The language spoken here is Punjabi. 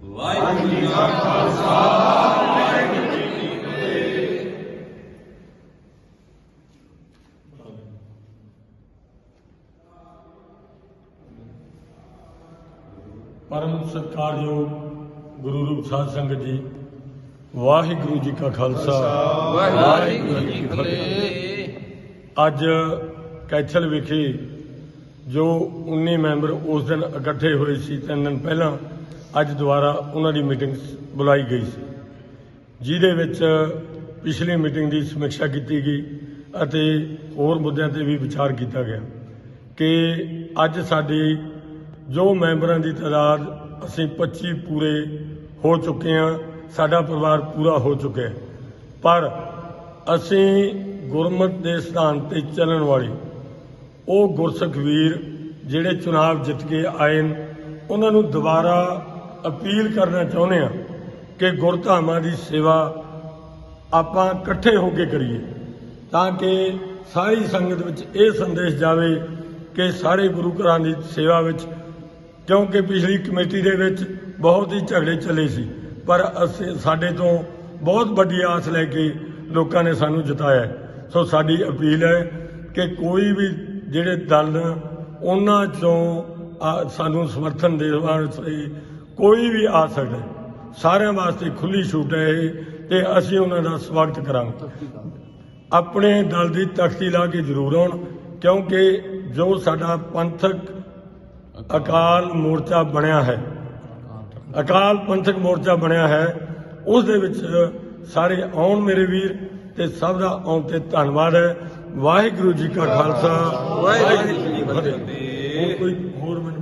ਵਾਹਿਗੁਰੂ ਜੀ ਕਾ ਖਾਲਸਾ ਵਾਹਿਗੁਰੂ ਜੀ ਕੀ ਫਤਿਹ ਪਰਮ ਸਤਿਕਾਰਯੋਗ ਗੁਰੂ ਰੂਪ ਸਾਧ ਸੰਗਤ ਜੀ ਵਾਹਿਗੁਰੂ ਜੀ ਕਾ ਖਾਲਸਾ। ਵਾਹਿਗੁਰੂ ਜੀ ਕੀ ਫਤਿਹ। ਅੱਜ ਕੈਥਲ ਵਿਖੇ ਜੋ 19 ਮੈਂਬਰ ਉਸ ਦਿਨ ਇਕੱਠੇ ਹੋਏ ਸੀ ਤਿੰਨ ਦਿਨ ਪਹਿਲਾਂ ਅੱਜ ਦੁਬਾਰਾ ਉਹਨਾਂ ਦੀ ਮੀਟਿੰਗ ਬੁਲਾਈ ਗਈ ਸੀ। ਜਿਹਦੇ ਵਿੱਚ ਪਿਛਲੀ ਮੀਟਿੰਗ ਦੀ ਸਮੀਖਿਆ ਕੀਤੀ ਗਈ ਅਤੇ ਹੋਰ ਮੁੱਦਿਆਂ ਤੇ ਵੀ ਵਿਚਾਰ ਕੀਤਾ ਗਿਆ ਕਿ ਅੱਜ ਸਾਡੀ ਜੋ ਮੈਂਬਰਾਂ ਦੀ ਤਾਦਾਦ ਅਸੀਂ 25 ਪੂਰੇ ਹੋ ਚੁੱਕੇ ਹਾਂ, ਸਾਡਾ ਪਰਿਵਾਰ ਪੂਰਾ ਹੋ ਚੁੱਕਿਆ ਪਰ ਅਸੀਂ ਗੁਰਮਤ ਦੇ ਸਿਧਾਂਤ ਤੇ ਚੱਲਣ ਵਾਲੀ ਉਹ ਗੁਰਸਿੱਖਵੀਰ ਜਿਹੜੇ ਚੁਣਾਵ ਜਿੱਤ ਕੇ ਆਏ ਉਹਨਾਂ ਨੂੰ ਦੁਬਾਰਾ ਅਪੀਲ ਕਰਨਾ ਚਾਹੁੰਦੇ ਆ ਕਿ ਗੁਰਧਾਮਾਂ ਦੀ ਸੇਵਾ ਆਪਾਂ ਇਕੱਠੇ ਹੋ ਕੇ ਕਰੀਏ ਤਾਂ ਕਿ ਸਾਰੀ ਸੰਗਤ ਵਿੱਚ ਇਹ ਸੰਦੇਸ਼ ਜਾਵੇ ਕਿ ਸਾਰੇ ਗੁਰੂ ਘਰਾਂ ਦੀ ਸੇਵਾ ਵਿੱਚ ਕਿਉਂਕਿ ਪਿਛਲੀ ਕਮੇਟੀ ਦੇ ਵਿੱਚ ਬਹੁਤ ਹੀ ਝਗੜੇ ਚੱਲੇ ਸੀ ਪਰ ਅਸੀਂ ਸਾਡੇ ਤੋਂ ਬਹੁਤ ਵੱਡੀ ਆਸ ਲੈ ਕੇ ਲੋਕਾਂ ਨੇ ਸਾਨੂੰ ਜਿਤਾਇਆ। ਸੋ ਸਾਡੀ ਅਪੀਲ ਹੈ ਕਿ ਕੋਈ ਵੀ ਜਿਹੜੇ ਦਲ ਨੇ, ਉਹਨਾਂ ਚੋਂ ਸਾਨੂੰ ਸਮਰਥਨ ਦੇਣ ਵਾਸਤੇ ਕੋਈ ਵੀ ਆ ਸਕਦਾ। ਸਾਰਿਆਂ ਵਾਸਤੇ ਖੁੱਲੀ ਛੂਟ ਹੈ ਇਹ ਤੇ ਅਸੀਂ ਉਹਨਾਂ ਦਾ ਸਵਾਗਤ ਕਰਾਂਗੇ। ਆਪਣੇ ਦਲ ਦੀ ਤਖਤੀ ਲਾ ਕੇ ਜ਼ਰੂਰ ਆਉਣ ਕਿਉਂਕਿ ਜੋ ਸਾਡਾ ਪੰਥਕ ਅਕਾਲ ਮੋਰਚਾ ਬਣਿਆ ਹੈ ਅਕਾਲ ਪੰਥਕ ਮੋਰਚਾ ਬਣਿਆ ਹੈ ਉਸ ਦੇ ਵਿੱਚ ਸਾਰੇ ਆਉਣ ਮੇਰੇ ਵੀਰ ਤੇ ਸਭ ਦਾ ਆਉਣ ਤੇ ਧੰਨਵਾਦ ਹੈ। ਵਾਹਿਗੁਰੂ ਜੀ ਕਾ ਖਾਲਸਾ। ਵਾਹਿਗੁਰੂ ਜੀ ਕੀ ਫਤਿਹ। ਕੋਈ ਹੋਰ ਮੈਨੂੰ